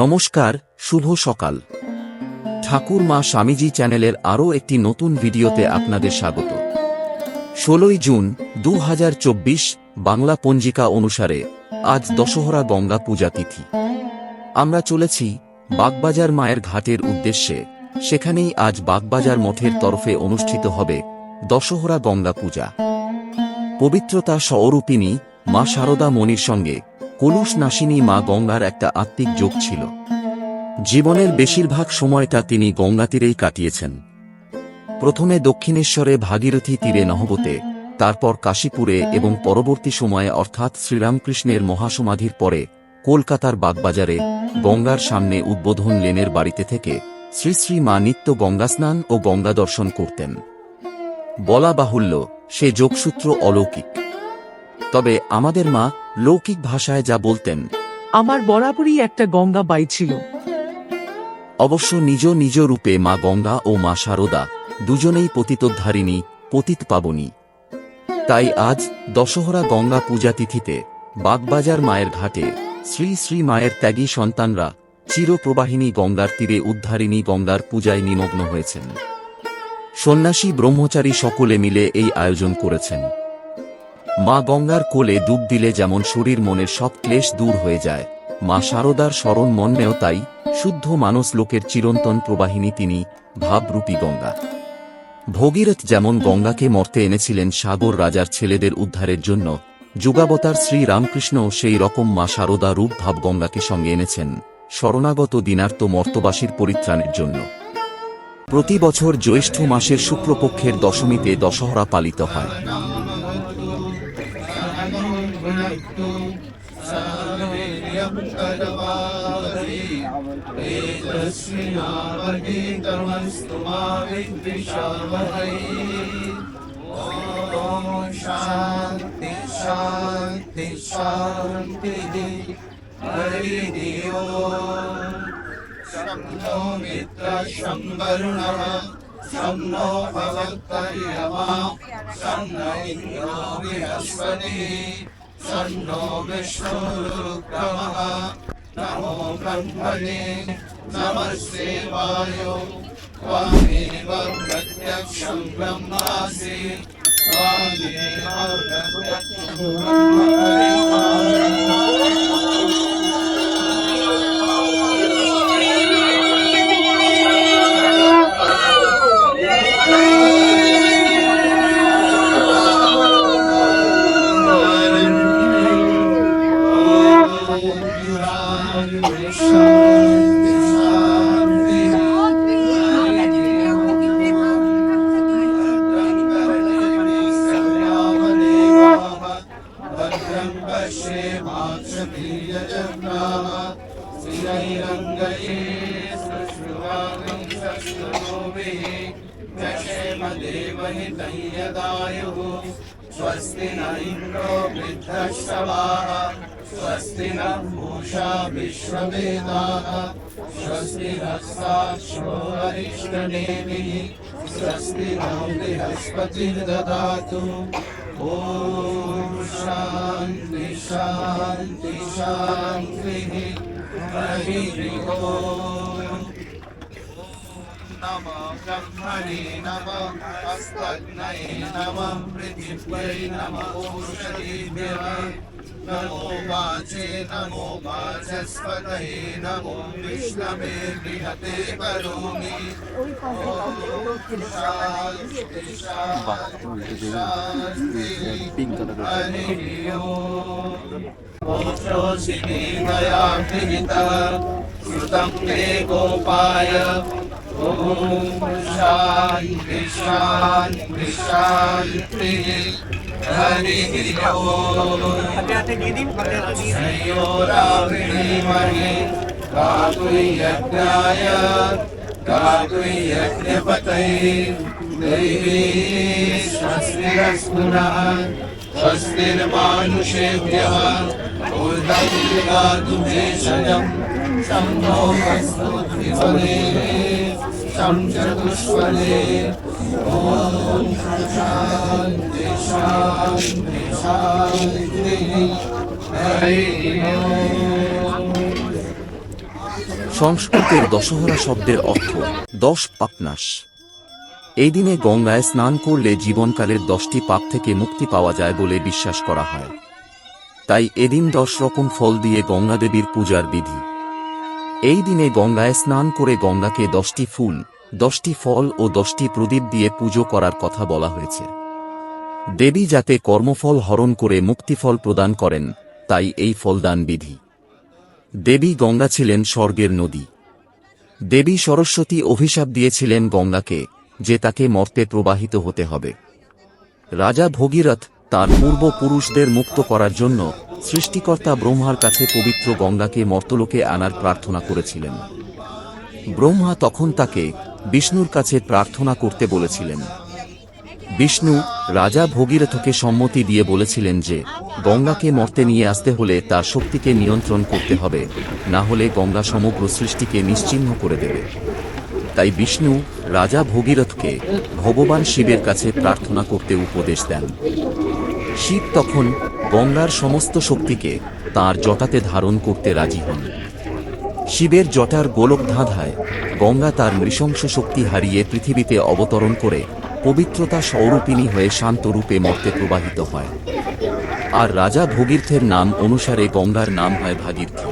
নমস্কার, শুভ সকাল। ঠাকুর মা স্বামীজি চ্যানেলের আরও একটি নতুন ভিডিওতে আপনাদের স্বাগত। ষোলোই জুন দু হাজার চব্বিশ, বাংলা পঞ্জিকা অনুসারে আজ দশহরা গঙ্গা পূজা তিথি। আমরা চলেছি বাগবাজার মায়ের ঘাটের উদ্দেশ্যে। সেখানেই আজ বাগবাজার মঠের তরফে অনুষ্ঠিত হবে দশহরা গঙ্গা পূজা। পবিত্রতা স্বরূপিনী মা শারদা মণির সঙ্গে কলুষ নাসিনী মা গঙ্গার একটা আত্মিক যোগ ছিল। জীবনের বেশিরভাগ সময়টা তিনি গঙ্গা তীরেই কাটিয়েছেন। প্রথমে দক্ষিণেশ্বরে ভাগীরথী তীরে নহবতে, তারপর কাশীপুরে এবং পরবর্তী সময়ে অর্থাৎ শ্রীরামকৃষ্ণের মহাসমাধির পরে কলকাতার বাগবাজারে গঙ্গার সামনে উদ্বোধন লেনের বাড়িতে থেকে শ্রী শ্রী মা নিত্য গঙ্গাস্নান ও গঙ্গা দর্শন করতেন। বলা বাহুল্য, সে যোগসূত্র অলৌকিক। তবে আমাদের মা লৌকিক ভাষায় যা বলতেন। আমার বরাবরই একটা গঙ্গা বাই ছিল। অবশ্য নিজ নিজ রূপে মা গঙ্গা ও মা শারদা দুজনেই পতিতোদ্ধারিণী পতিত পাবনী। তাই আজ দশহরা গঙ্গা পূজা তিথিতে বাগবাজার মায়ের ঘাটে শ্রী শ্রী মায়ের ত্যাগী সন্তানরা চিরপ্রবাহিনী গঙ্গার তীরে উদ্ধারিণী গঙ্গার পূজায় নিমগ্ন হয়েছেন। সন্ন্যাসী ব্রহ্মচারী সকলে মিলে এই আয়োজন করেছেন। মা গঙ্গার কোলে ডুব দিলে যেমন শরীর মনের সব ক্লেশ দূর হয়ে যায়। মা শারদার স্মরণ মন্যেও তাই, শুদ্ধ মানস লোকের চিরন্তন প্রবাহিনী তিনি, ভাবরূপী গঙ্গা। ভগীরথ যেমন গঙ্গাকে মর্তে এনেছিলেন সাগর রাজার ছেলেদের উদ্ধারের জন্য, যুগাবতার শ্রী রামকৃষ্ণ সেই রকম মা শারদা রূপ ভাব গঙ্গাকে সঙ্গে এনেছেন, শরণাগত দিনার্ত মর্তবাসীর পরিত্রাণের জন্য। প্রতি বছর জ্যৈষ্ঠ মাসের শুক্লপক্ষের দশমীতে দশহরা পালিত হয়। तु एतस्मिनावहे कर्मस्तु मा विद्विषावहै। ॐ शान्ति शान्ति शान्तिः। हरिदेवो शम्भो मित्रशम्बरुणः शं नो भवत्तर्यमा शं इन्द्रो बृहस्पतिः। शं नो विष्णुरुक्रमः नमो ब्रह्मणे नमस्ते वायो त्वामेव प्रत्यक्षं ब्रह्मासि त्वामेव प्रत्यक्षं ब्रह्म Krishna यदायुः स्वस्ति न इन्द्रो वृद्धश्रवाः। स्वस्ति न पूषा विश्ववेदाः। स्वस्ति अरिष्टनेमिः स्वस्ति नो बृहस्पतिर्ददातु। ॐ शान्ति शान्ति, शान्तिः। हरिः ॐ नमो ब्रह्मणे नमः अस्मद्नये नमः पृथिव्यै नमः ओषधीभ्यः नमो वाचे नमो वाचस्पतये नमो विष्णवे बृहते करोमि ॐ शान्ति शान्ति शान्तिः हरिः ॐ ओषोषिणी दया विहितः श्रुतं ते गोपाय कृष्णाय कृष्णाय कृष्णाय हरि हरियो राविणीमणि धातुरि यज्ञाय धातुरि यज्ञपतये देवी स्वस्तिरस्मुनः स्वस्तिर्मानुषेभ्यः ऊर्धं ददातु भेषजं सम्भो वस्तु त्रिफले शं चतुष्फले ॐ शान्ति शान्ति शान्तिः हरिः ॐ সংস্কৃতের দশহরা শব্দের অর্থ দশ পাপনাশ এই দিনে গঙ্গায় স্নান করলে জীবনকালের দশটি পাপ থেকে মুক্তি পাওয়া যায় বলে বিশ্বাস করা হয় তাই এদিন দশ রকম ফল দিয়ে গঙ্গাদেবীর পূজার বিধি এই দিনে গঙ্গায় স্নান করে গঙ্গাকে দশটি ফুল, দশটি ফল ও দশটি প্রদীপ দিয়ে পুজো করার কথা বলা হয়েছে। দেবী যাতে কর্মফল হরণ করে মুক্তিফল প্রদান করেন, তাই এই ফলদান বিধি। দেবী গঙ্গা ছিলেন স্বর্গের নদী। দেবী সরস্বতী অভিশাপ দিয়েছিলেন গঙ্গাকে, যে তাকে মর্তে প্রবাহিত হতে হবে। রাজা ভগীরথ তার পূর্বপুরুষদের মুক্ত করার জন্য সৃষ্টিকর্তা ব্রহ্মার কাছে পবিত্র গঙ্গাকে মর্তলোকে আনার প্রার্থনা করেছিলেন। ব্রহ্মা তখন তাকে বিষ্ণুর কাছে প্রার্থনা করতে বলেছিলেন। বিষ্ণু রাজা ভগীরথকে সম্মতি দিয়ে বলেছিলেন যে, গঙ্গাকে মর্তে নিয়ে আসতে হলে তার শক্তিকে নিয়ন্ত্রণ করতে হবে, না হলে গঙ্গা সমগ্র সৃষ্টিকে নিশ্চিহ্ন করে দেবে। তাই বিষ্ণু রাজা ভগীরথকে ভগবান শিবের কাছে প্রার্থনা করতে উপদেশ দেন। শিব তখন গঙ্গার সমস্ত শক্তিকে তার জটাতে ধারণ করতে রাজি হন। শিবের জটার গোলক ধাঁধায় গঙ্গা তার নৃশংস শক্তি হারিয়ে পৃথিবীতে অবতরণ করে পবিত্রতা স্বরূপিণী হয়ে শান্তরূপে মর্তে প্রবাহিত হয়। আর রাজা ভগীর্থের নাম অনুসারে গঙ্গার নাম হয় ভাগীরথী।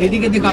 এদিকে দিকে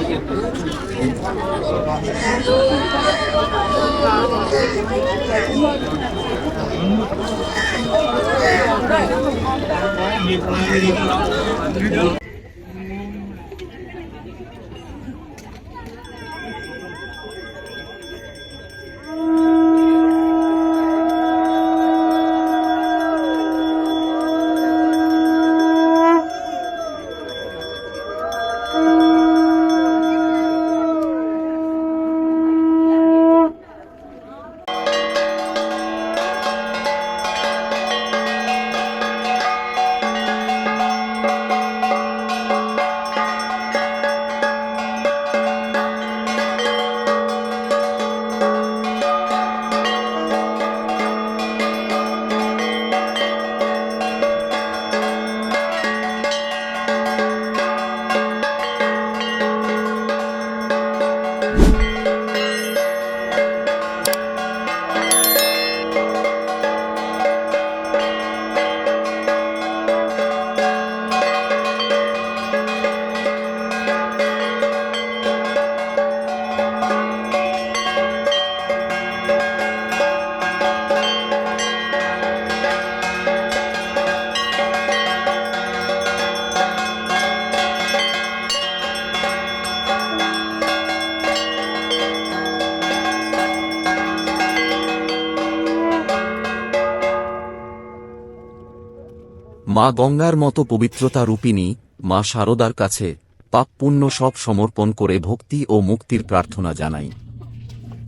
মা গঙ্গার মতো পবিত্রতা রূপিণী মা শারদার কাছে পাপ পুণ্য সব সমর্পণ করে ভক্তি ও মুক্তির প্রার্থনা জানাই।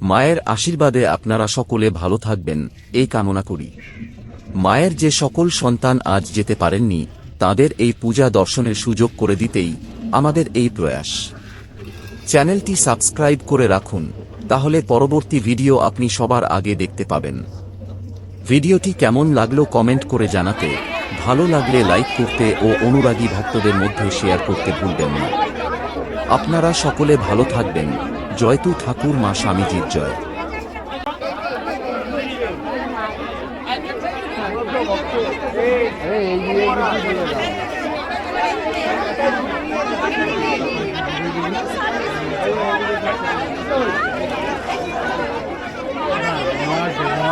মায়ের আশীর্বাদে আপনারা সকলে ভালো থাকবেন, এই কামনা করি। মায়ের যে সকল সন্তান আজ যেতে পারেননি, তাদের এই পূজা দর্শনের সুযোগ করে দিতেই আমাদের এই প্রয়াস। চ্যানেলটি সাবস্ক্রাইব করে রাখুন, তাহলে পরবর্তী ভিডিও আপনি সবার আগে দেখতে পাবেন। ভিডিওটি কেমন লাগল কমেন্ট করে জানাতে ভালো লাগলে লাইক করতে ও অনুরাগী ভক্তদের মধ্যে শেয়ার করতে ভুলবেন না। আপনারা সকলে ভালো থাকবেন। জয়তু ঠাকুর, মা স্বামীজির জয়।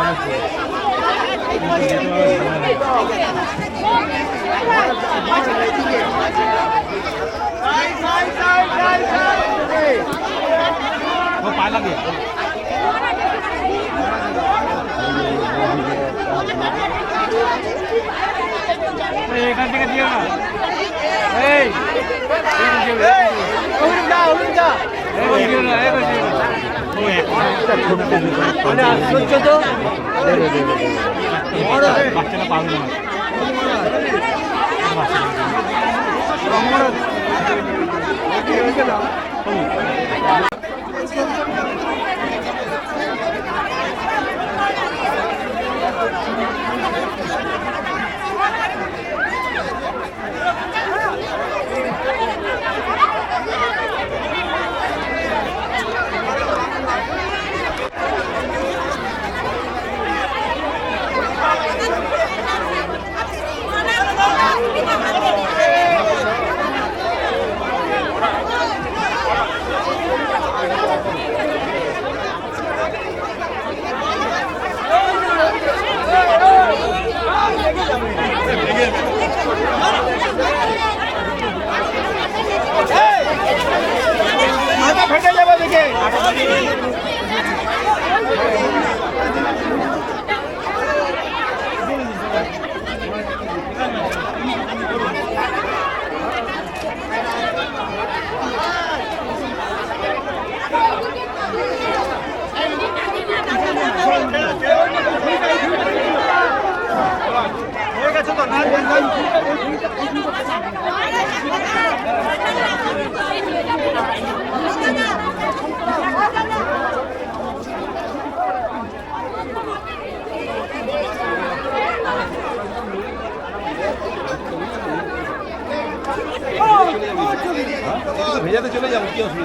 Thank you. এখান থেকে দিও না এই উল্টা উল্টা এই দিও না এই দিও না ওই আশ্চর্য তো বাচ্চাটা পাবে না মাথা হয়ে গেছে তো না ভেজাতে চলে যাব কি অসুবিধা?